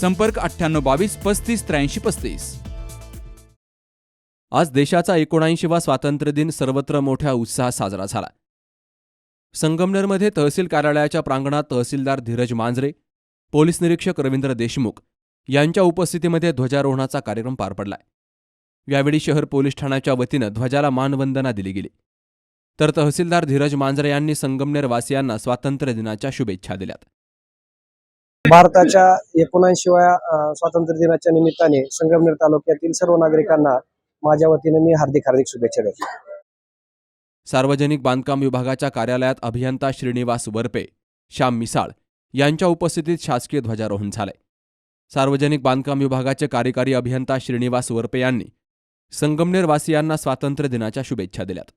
संपर्क अठ्ठ्याण्णव बावीस पस्तीस त्र्याऐंशी पस्तीस. आज देशाचा एकोणऐंशीवा स्वातंत्र्य दिन सर्वत्र मोठ्या उत्साहात साजरा झाला. संगमनेरमध्ये तहसील कार्यालयाच्या प्रांगणात तहसीलदार धीरज मांजरे पोलीस निरीक्षक रवींद्र देशमुख यांच्या उपस्थितीमध्ये ध्वजारोहणाचा कार्यक्रम पार पडलाय. यावेळी शहर पोलीस ठाण्याच्या वतीनं ध्वजाला मानवंदना दिली गेली. तर तहसीलदार धीरज मांजरे यांनी संगमनेरवासियांना स्वातंत्र्य दिनाच्या शुभेच्छा दिल्यात. भारताच्या एकोणऐंशीव्या स्वातंत्र्य दिनाच्या निमित्ताने संगमनेर तालुक्यातील सर्व नागरिकांना माझ्या वतीने मी हार्दिक हार्दिक शुभेच्छा देतो. सार्वजनिक बांधकाम विभागाच्या कार्यालयात अभियंता श्रीनिवास वरपे श्याम मिसाळ यांच्या उपस्थितीत शासकीय ध्वजारोहण झालंय सार्वजनिक बांधकाम विभागाचे कार्यकारी अभियंता श्रीनिवास वरपे यांनी संगमनेर वासियांना स्वातंत्र्य दिनाच्या शुभेच्छा दिल्यात.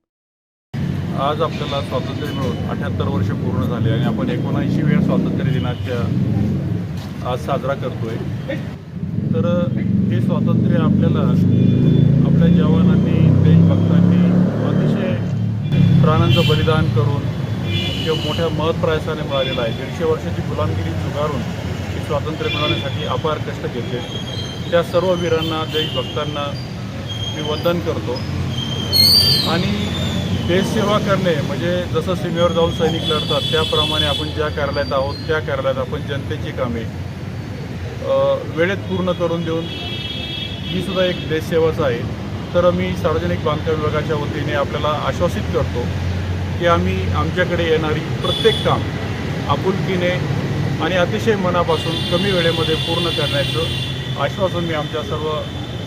आज आपल्याला स्वातंत्र्य मिळून अठ्याहत्तर वर्ष पूर्ण झाले आणि आपण एकोणऐंशी वेळ स्वातंत्र्य दिनाच्या आज साजरा करतोय. तर हे स्वातंत्र्य आपल्याला आपल्या जवानांनी देशभक्तांनी अतिशय प्राणांचं बलिदान करून किंवा मोठ्या महत्प्रयासाने मिळालेलं आहे. दीडशे वर्षाची गुलामगिरी झुगारून हे स्वातंत्र्य मिळवण्यासाठी अपार कष्ट घेतले. त्या सर्व वीरांना देशभक्तांना मी वंदन करतो. आणि देशसेवा करणे म्हणजे जसं सीमेवर जाऊन सैनिक लढतात त्याप्रमाणे आपण ज्या कार्यालयात आहोत त्या कार्यालयात आपण जनतेची कामे वेळेत पूर्ण करून देऊन ही सुद्धा एक देशसेवाच आहे. तर मी सार्वजनिक बांधकाम विभागाच्या वतीने आपल्याला आश्वासित करतो की आम्ही आमच्याकडे येणारी प्रत्येक काम आपुलकीने आणि अतिशय मनापासून कमी वेळेमध्ये पूर्ण करण्याचं आश्वासन मी आमच्या सर्व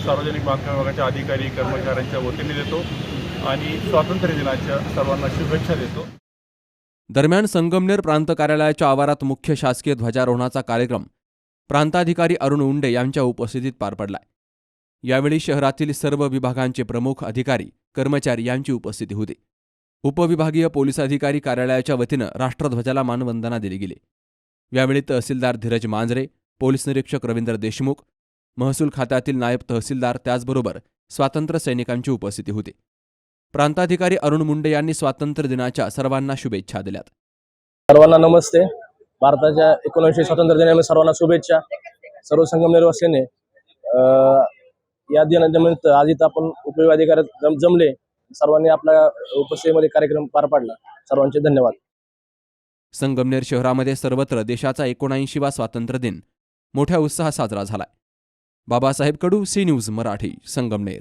सार्वजनिक बांधकाम विभागाच्या अधिकारी कर्मचाऱ्यांच्या वतीने देतो. आणि स्वातंत्र्य दिनाच्या सर्वांना शुभेच्छा देतो. दरम्यान संगमनेर प्रांत कार्यालयाच्या आवारात मुख्य शासकीय ध्वजारोहणाचा कार्यक्रम प्रांताधिकारी अरुण उंडे यांच्या उपस्थितीत पार पडलाय. यावेळी शहरातील सर्व विभागांचे प्रमुख अधिकारी कर्मचारी यांची उपस्थिती होती. उपविभागीय पोलीस अधिकारी कार्यालयाच्या वतीनं राष्ट्रध्वजाला मानवंदना दिली गेली. यावेळी तहसीलदार धीरज मांजरे पोलीस निरीक्षक रवींद्र देशमुख महसूल खात्यातील नायब तहसीलदार त्याचबरोबर स्वातंत्र्य सैनिकांची उपस्थिती होती. प्रांताधिकारी अरुण मुंडे यांनी स्वातंत्र्य दिनाच्या सर्वांना शुभेच्छा दिल्यात. सर्वांना नमस्ते. भारताच्या एकोणऐंशी स्वातंत्र्य दिनानिमित्त सर्वांना शुभेच्छा. सर्व संगमनेर वासियाने अ, या दिनानिमित्त आज इथं आपण उपयोग अधिकारी जम जमले. सर्वांनी आपल्या उपस्थितीमध्ये कार्यक्रम पार पाडला. सर्वांचे धन्यवाद. संगमनेर शहरामध्ये सर्वत्र देशाचा एकोणऐंशीवा स्वातंत्र्य दिन मोठ्या उत्साहात साजरा झालाय. Babasaheb Kadu C news Marathi Sangamner.